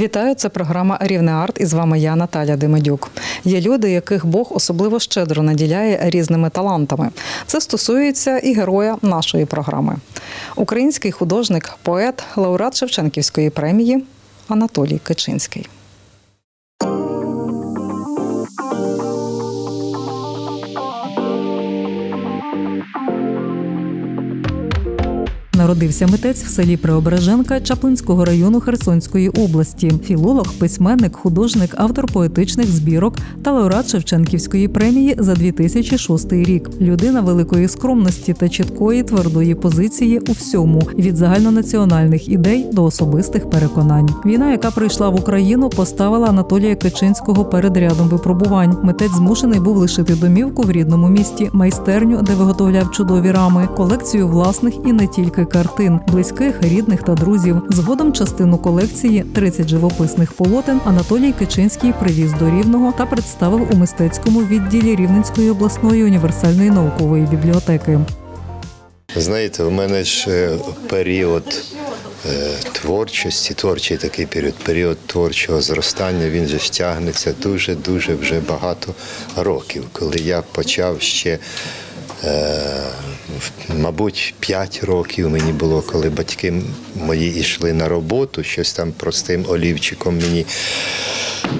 Вітаю, це програма Рівне Арт і з вами я, Наталя Демедюк. Є люди, яких Бог особливо щедро наділяє різними талантами. Це стосується і героя нашої програми. Український художник, поет, лауреат Шевченківської премії Анатолій Кичинський. Народився митець в селі Преображенка Чаплинського району Херсонської області. Філолог, письменник, художник, автор поетичних збірок та лауреат Шевченківської премії за 2006 рік. Людина великої скромності та чіткої твердої позиції у всьому від загальнонаціональних ідей до особистих переконань. Війна, яка прийшла в Україну, поставила Анатолія Кичинського перед рядом випробувань. Митець змушений був лишити домівку в рідному місті, майстерню, де виготовляв чудові рами, колекцію власних і не тільки картин, близьких, рідних та друзів. Згодом частину колекції 30 живописних полотен Анатолій Кичинський привіз до Рівного та представив у мистецькому відділі Рівненської обласної універсальної наукової бібліотеки. Знаєте, у мене ж е, період е, творчості, творчий такий період, період творчого зростання, він же тягнеться дуже-дуже вже багато років. Коли я почав ще, в- мабуть, 5 років мені було, коли батьки мої йшли на роботу, щось там простим олівчиком мені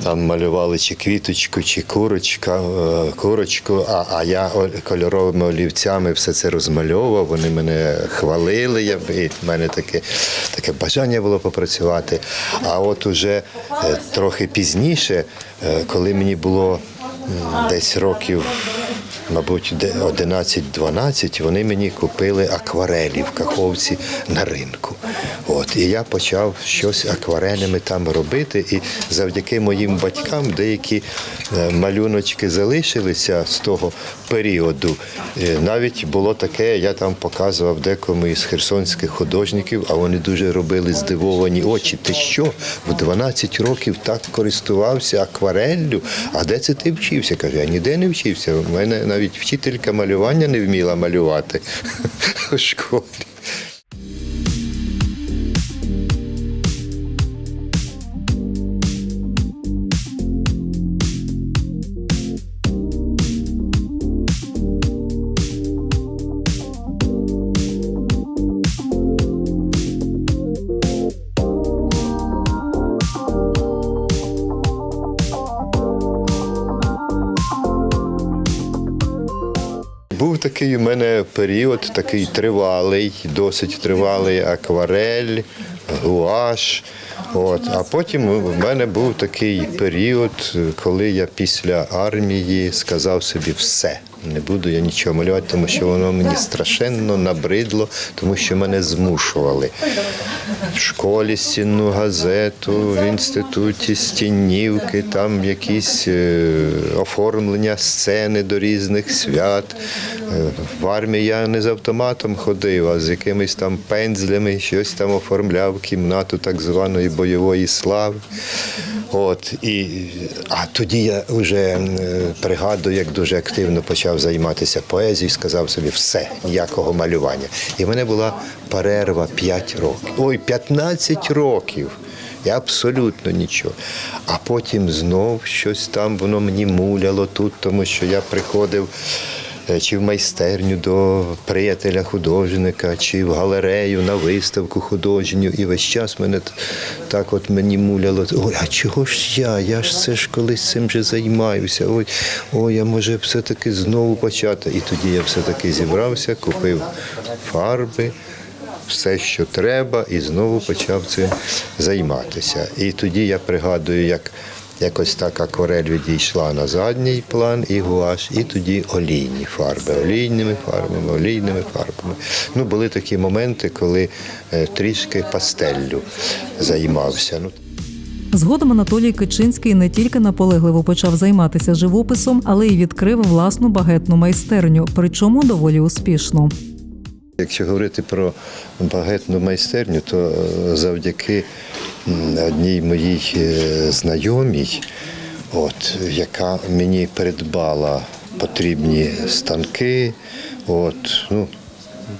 там малювали чи квіточку, чи курочка, е, курочку, а, а я кольоровими олівцями все це розмальовував. Вони мене хвалили. Я, і в мене таке, таке бажання було попрацювати. А от уже е, трохи пізніше, е, коли мені було десь років. Мабуть, 11-12 вони мені купили акварелі в Каховці на ринку. От, і я почав щось акварелями там робити. І завдяки моїм батькам деякі е, малюночки залишилися з того періоду. Е, Навіть було таке, я там показував декому із херсонських художників, а вони дуже робили здивовані очі. Ти що? В 12 років так користувався аквареллю? А де це ти вчився? Каже, я ніде не вчився. У мене навіть вчителька малювання не вміла малювати у школі. Був такий у мене період, такий тривалий, досить тривалий акварель, гуаш. От. А потім у мене був такий період, коли я після армії сказав собі все. Не буду я нічого малювати, тому що воно мені страшенно набридло, тому що мене змушували. В школі стінну газету, в інституті стінівки, там якісь е, оформлення сцени до різних свят. Е, В армії я не з автоматом ходив, а з якимись там пензлями, щось там оформляв кімнату так званої бойової слави. От, і, а тоді я вже е, пригадую, як дуже активно почав займатися поезією, сказав собі все, ніякого малювання. І в мене була перерва 5 років. Ой, 15 років. Я абсолютно нічого. А потім знов щось там воно мені муляло тут, тому що я приходив е, чи в майстерню до приятеля художника, чи в галерею на виставку художню. І весь час мене так от мені муляло. Ой, а чого ж я? Я ж це ж колись цим же займаюся. Ой, ой, я може все-таки знову почати. І тоді я все-таки зібрався, купив фарби. Все, що треба, і знову почав цим займатися. І тоді я пригадую, як якось так акварель відійшла на задній план і гуаш, і тоді олійні фарби, олійними фарбами, олійними фарбами. Ну, були такі моменти, коли е, трішки пастеллю займався. Ну, Згодом Анатолій Кичинський не тільки наполегливо почав займатися живописом, але й відкрив власну багетну майстерню, причому доволі успішно. Якщо говорити про багетну майстерню, то е, завдяки одній моїй е, знайомій, от, яка мені придбала потрібні станки, от, ну,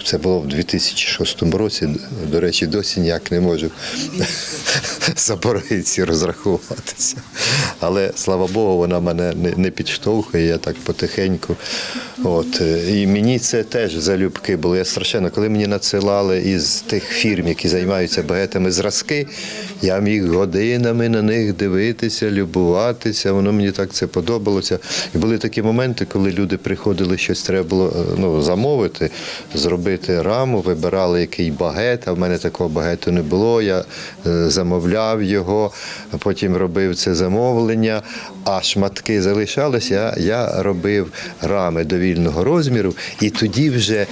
Це було в 2006 році. До речі, досі ніяк не можу заборонці розрахуватися. Але слава Богу, вона мене не, не підштовхує, я так потихеньку. От. е, І мені це теж залюбки було. Я страшенно, коли мені надсилали із тих фірм, які займаються багетами зразки, я міг годинами на них дивитися, любуватися. Воно мені так це подобалося. І були такі моменти, коли люди приходили, щось треба було е, ну, замовити, зробити раму, вибирали який багет, а в мене такого багету не було. Я е, замовляв його, потім робив це замовлення, а шматки залишалися. Я робив рами довільного розміру, і тоді вже.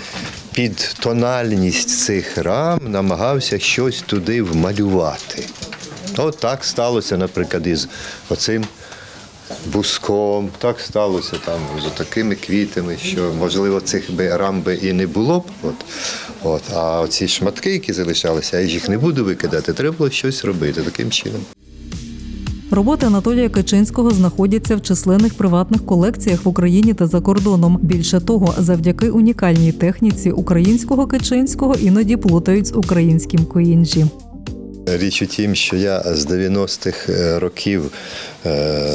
Під тональність цих рам намагався щось туди вмалювати. От так сталося, наприклад, із оцим буском. Так сталося там з такими квітами, що можливо цих би рам би і не було б. От, от, а оці шматки, які залишалися, я їх не буду викидати. Треба було щось робити таким чином. Роботи Анатолія Качинського знаходяться в численних приватних колекціях в Україні та за кордоном. Більше того, завдяки унікальній техніці українського Качинського іноді плутають з українським коінджі. Річ у тім, що я з 90-х років е,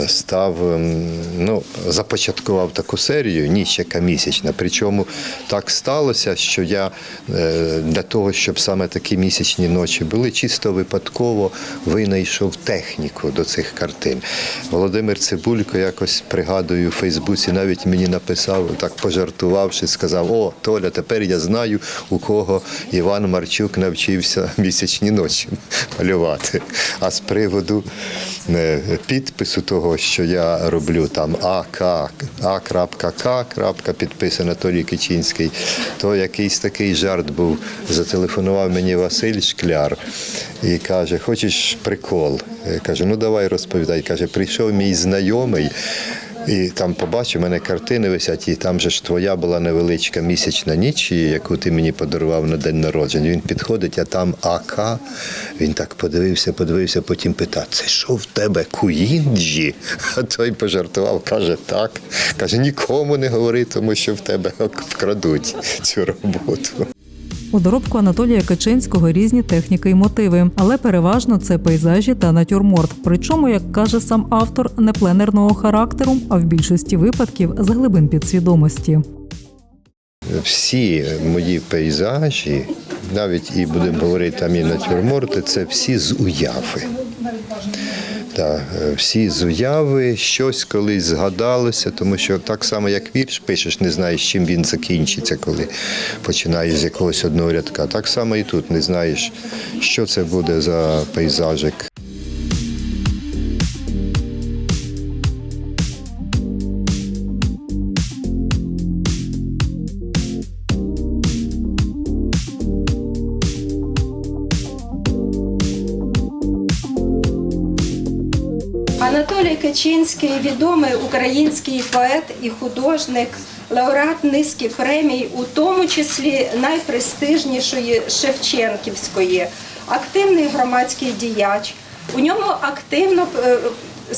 став, ем, ну, започаткував таку серію ніч яка місячна. Причому так сталося, що я е, для того, щоб саме такі місячні ночі були, чисто випадково винайшов техніку до цих картин. Володимир Цибулько якось пригадую у Фейсбуці, навіть мені написав, так пожартувавши, сказав: О, Толя, тепер я знаю, у кого Іван Марчук навчився місячні ночі малювати. А з приводу е, підпису того, що я роблю там АК, А.К. підпис Анатолій Кичинський, то якийсь такий жарт був. Зателефонував мені Василь Шкляр і каже: Хочеш прикол? Я кажу, ну давай розповідай. Каже, прийшов мій знайомий. І там побачив, у мене картини висять, і там же ж твоя була невеличка місячна ніч, яку ти мені подарував на день народження. Він підходить, а там АК. Він так подивився, подивився, потім питає, це що в тебе куїнджі? А той пожартував, каже, так. Каже, нікому не говори, тому що в тебе вкрадуть цю роботу. У доробку Анатолія Качинського різні техніки і мотиви, але переважно це пейзажі та натюрморт. Причому, як каже сам автор, не пленерного характеру, а в більшості випадків з глибин підсвідомості. Всі мої пейзажі, навіть і будемо говорити там і натюрморти, це всі з уяви. Так, е, всі з щось колись згадалося, тому що так само, як вірш пишеш, не знаєш, чим він закінчиться, коли починаєш з якогось одного рядка. Так само і тут не знаєш, що це буде за пейзажик. Анатолій відомий український поет і художник, лауреат низки премій, у тому числі найпрестижнішої Шевченківської, активний громадський діяч. У ньому активно е,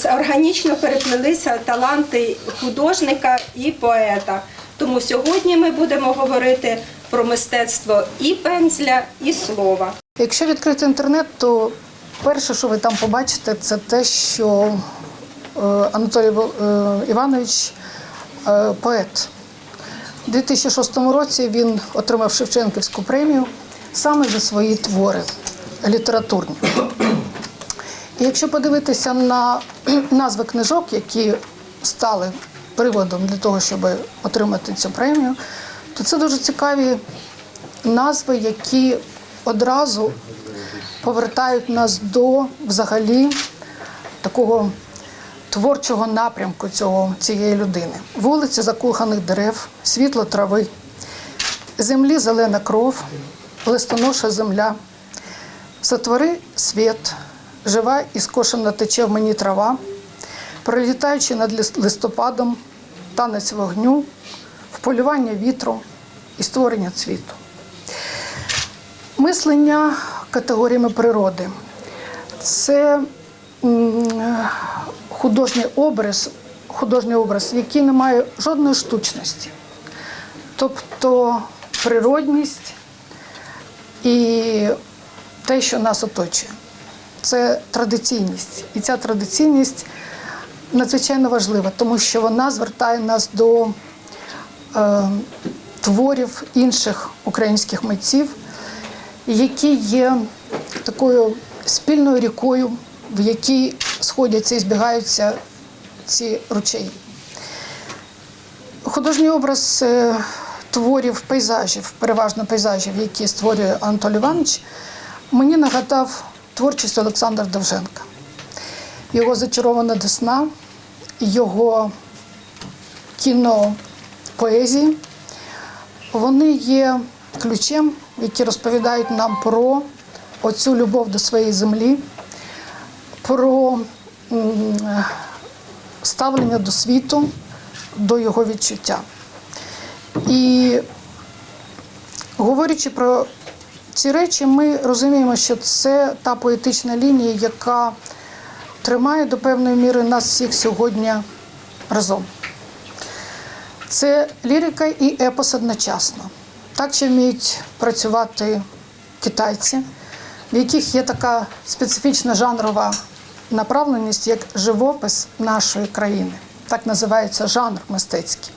органічно переплелися таланти художника і поета. Тому сьогодні ми будемо говорити про мистецтво і пензля, і слова. Якщо відкрити інтернет, то перше, що ви там побачите, це те, що Анатолій е, Іванович е, поет. У 2006 році він отримав Шевченківську премію саме за свої твори літературні. І якщо подивитися на назви книжок, які стали приводом для того, щоб отримати цю премію, то це дуже цікаві назви, які одразу повертають нас до взагалі такого творчого напрямку цього, цієї людини. Вулиці закоханих дерев, світло трави, землі зелена кров, листоноша земля. Сотвори світ, жива і скошена тече в мені трава, пролітаючи над листопадом, танець вогню, вполювання вітру і створення цвіту. Мислення категоріями природи це художній образ, художній образ, який не має жодної штучності. Тобто природність і те, що нас оточує. Це традиційність. І ця традиційність надзвичайно важлива, тому що вона звертає нас до е, творів інших українських митців, які є такою спільною рікою, в якій сходяться і збігаються ці ручаї. Художній образ е, творів пейзажів, переважно пейзажів, які створює Анатолій Іванович, мені нагадав творчість Олександра Довженка. Його зачарована десна, його кінопоезії, вони є ключем, які розповідають нам про оцю любов до своєї землі, про ставлення до світу, до його відчуття. І говорячи про ці речі, ми розуміємо, що це та поетична лінія, яка тримає до певної міри нас всіх сьогодні разом. Це лірика і епос одночасно. Так ще вміють працювати китайці, в яких є така специфічна жанрова направленість, як живопис нашої країни. Так називається жанр мистецький.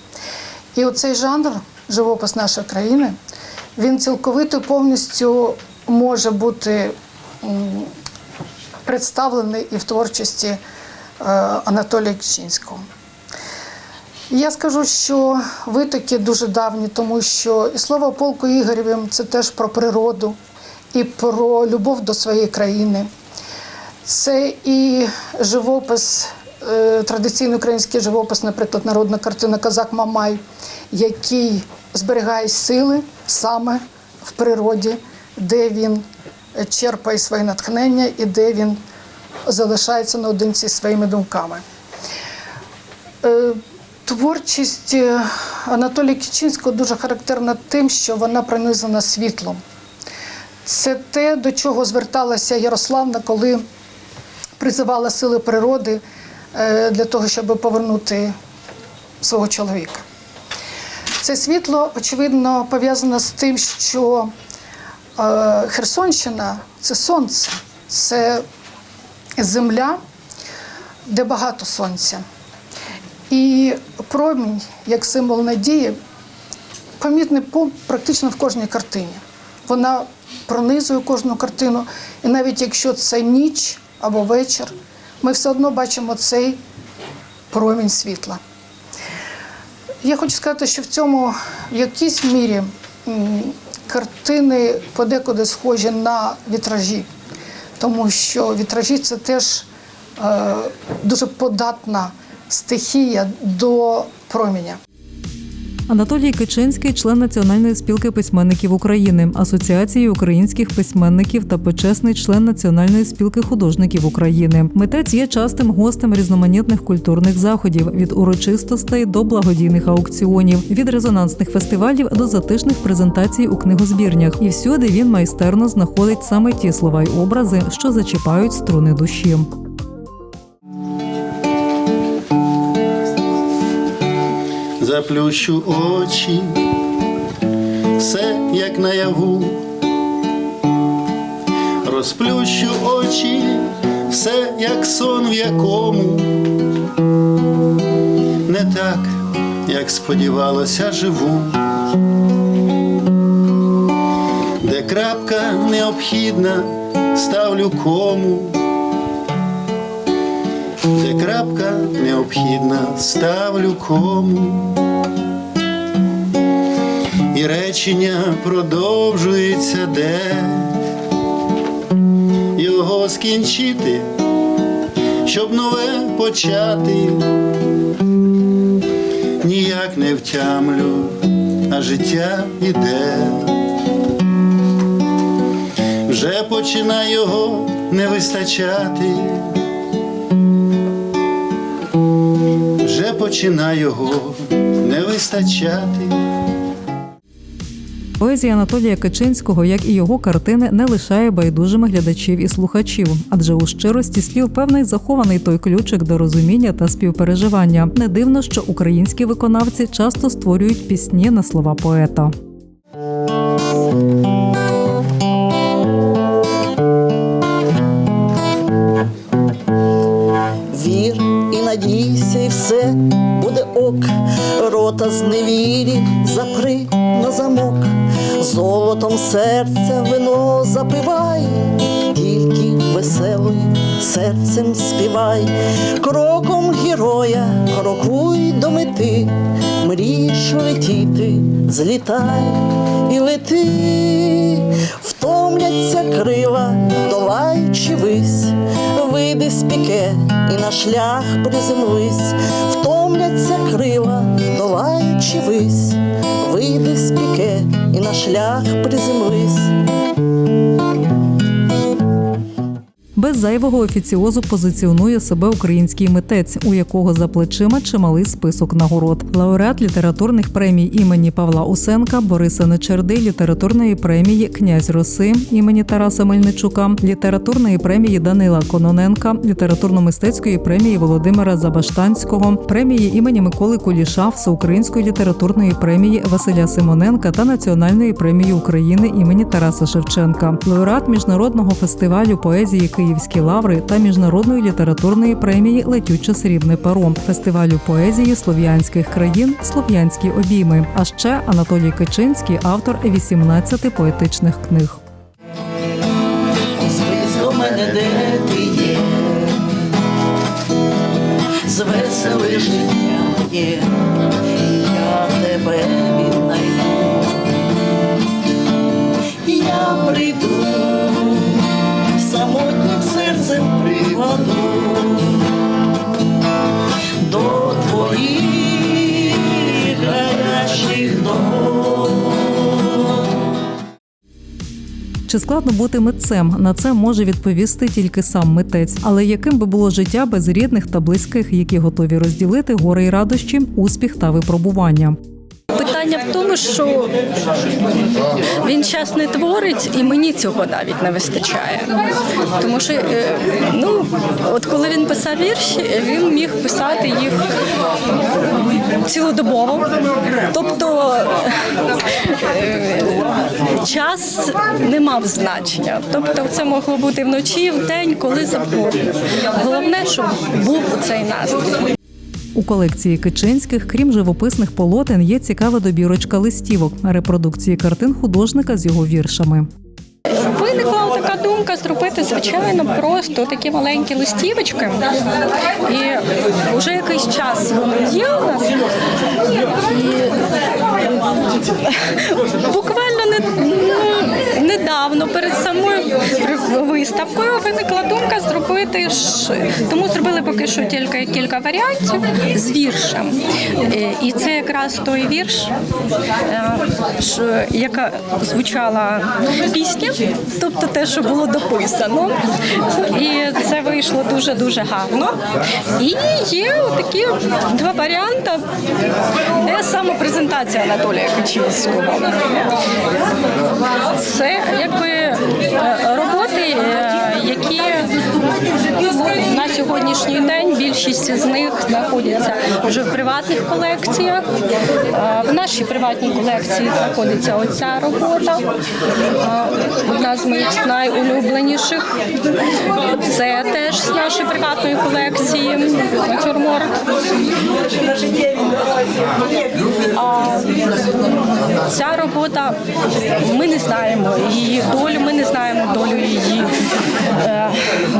І оцей жанр, живопис нашої країни, він цілковито повністю може бути представлений і в творчості е, Анатолія Кічинського. Я скажу, що витоки дуже давні, тому що і слово полку Ігорєвим це теж про природу і про любов до своєї країни. Це і живопис, е, традиційний український живопис, наприклад, народна картина Казак Мамай, який зберігає сили саме в природі, де він черпає своє натхнення і де він залишається наодинці своїми думками. Е, Творчість е, Анатолія Кічинського дуже характерна тим, що вона пронизана світлом. Це те, до чого зверталася Ярославна, коли призивала сили природи е, для того, щоб повернути свого чоловіка. Це світло, очевидно, пов'язане з тим, що е, Херсонщина це сонце, це земля, де багато сонця. І промінь, як символ надії, помітний по- практично в кожній картині. Вона пронизує кожну картину. І навіть якщо це ніч або вечір, ми все одно бачимо цей промінь світла. Я хочу сказати, що в цьому в якійсь мірі картини подекуди схожі на вітражі, тому що вітражі це теж е, дуже податна стихія до проміня. Анатолій Кичинський, член Національної спілки письменників України, Асоціації українських письменників та почесний член Національної спілки художників України. Митець є частим гостем різноманітних культурних заходів від урочистостей до благодійних аукціонів, від резонансних фестивалів до затишних презентацій у книгозбірнях. І всюди він майстерно знаходить саме ті слова й образи, що зачіпають струни душі. Заплющу очі, все як наяву, розплющу очі, все як сон, в якому. Не так, як сподівалося, живу, де крапка необхідна, ставлю кому. Де крапка необхідна, ставлю кому. І речення продовжується, де його скінчити, щоб нове почати. Ніяк не втямлю, а життя іде. Вже починає його не вистачати. Починає його не вистачати. Поезія Анатолія Качинського, як і його картини, не лишає байдужими глядачів і слухачів, адже у щирості слів певний захований той ключик до розуміння та співпереживання. Не дивно, що українські виконавці часто створюють пісні на слова поета. Ок, рота з невірі запри на замок, золотом серця вино запивай, тільки веселий серцем співай, кроком героя крокуй до мети, мрієш летіти, злітай і лети, втомляться крила, долаючи вись, вийди з піке і на шлях приземлись, втомляться крила, долаючи вись, вийди з піке і на шлях приземлись. Без зайвого офіціозу позиціонує себе український митець, у якого за плечима чималий список нагород. Лауреат літературних премій імені Павла Усенка, Бориса Нечерди, літературної премії Князь Роси імені Тараса Мельничука, літературної премії Данила Кононенка, літературно-мистецької премії Володимира Забаштанського, премії імені Миколи Куліша, Всеукраїнської літературної премії Василя Симоненка та Національної премії України імені Тараса Шевченка, лауреат міжнародного фестивалю поезії Київські лаври та міжнародної літературної премії Летюче срібне перо, фестивалю поезії слов'янських країн Слов'янські обійми. А ще Анатолій Кичинський, автор 18 поетичних книг. Мене, де ти є, життя моє, я тебе віднайду, я прийду, Чи складно бути митцем? На це може відповісти тільки сам митець. Але яким би було життя без рідних та близьких, які готові розділити гори й радощі, успіх та випробування? Питання в тому, що він час не творить, і мені цього навіть не вистачає. Тому що, е, ну, от коли він писав вірші, він міг писати їх цілодобово. Тобто е, час не мав значення. Тобто це могло бути вночі, в день, коли завгодно. Головне, щоб був цей настрій. У колекції Кичинських, крім живописних полотен, є цікава добірочка листівок, репродукції картин художника з його віршами. Виникла така думка зробити, звичайно, просто такі маленькі листівочки. І вже якийсь час вони є у нас. І буквально не, ну, недавно перед самою виставкою виникла думка зробити ж, тому зробили поки що тільки кілька варіантів з віршем. Е, І це якраз той вірш, е, яка звучала пісня, тобто те, що було дописано. І це вийшло дуже дуже гарно. І є такі два варіанти, де самопрезентація Анатолія Кичинського. Це якби е, роботи, е, які сьогоднішній день більшість з них знаходяться вже в приватних колекціях. В нашій приватній колекції знаходиться оця робота. Одна з моїх найулюбленіших. Це теж з нашої приватної колекції натюрморт. Ця робота, ми не знаємо її долю, ми не знаємо долю її е,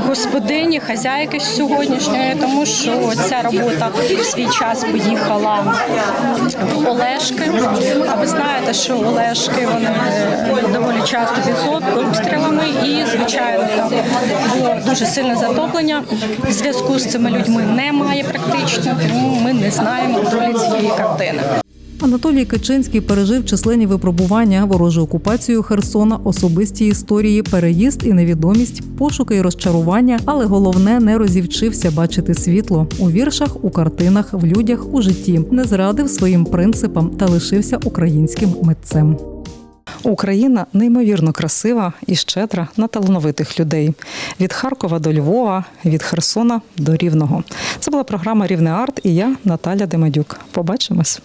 господині, хазяйки сьогоднішньої, тому що ця робота в свій час поїхала в Олешки. А ви знаєте, що Олешки вони е, доволі часто під обстрілами і, звичайно, там було дуже сильне затоплення. Зв'язку з цими людьми немає практично, тому ми не знаємо долі цієї картини. Анатолій Кичинський пережив численні випробування, ворожу окупацію Херсона, особисті історії, переїзд і невідомість, пошуки і розчарування, але головне не розівчився бачити світло у віршах, у картинах, в людях, у житті, не зрадив своїм принципам та лишився українським митцем. Україна неймовірно красива і щедра на талановитих людей від Харкова до Львова, від Херсона до Рівного. Це була програма Рівне Арт і я Наталя Демедюк. Побачимось.